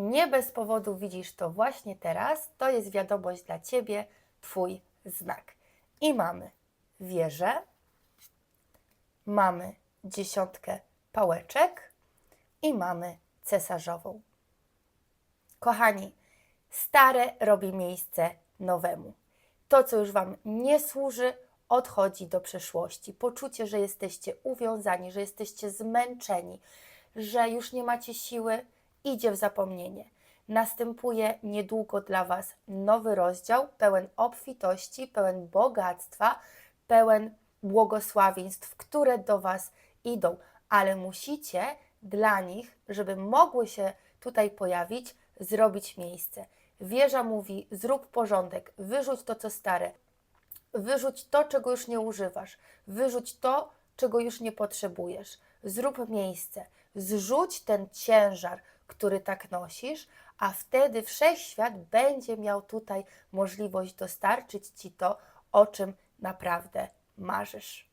nie bez powodu widzisz to właśnie teraz, to jest wiadomość dla Ciebie, Twój znak. I mamy wieżę, mamy dziesiątkę pałeczek i mamy cesarzową. Kochani, stare robi miejsce nowemu. To, co już Wam nie służy, odchodzi do przeszłości. Poczucie, że jesteście uwiązani, że jesteście zmęczeni, że już nie macie siły, idzie w zapomnienie. Następuje niedługo dla Was nowy rozdział, pełen obfitości, pełen bogactwa, pełen błogosławieństw, które do Was idą, ale musicie dla nich, żeby mogły się tutaj pojawić, zrobić miejsce. Wieża mówi: zrób porządek, wyrzuć to, co stare, wyrzuć to, czego już nie używasz, wyrzuć to, czego już nie potrzebujesz. Zrób miejsce, zrzuć ten ciężar, który tak nosisz, a wtedy wszechświat będzie miał tutaj możliwość dostarczyć ci to, o czym naprawdę marzysz.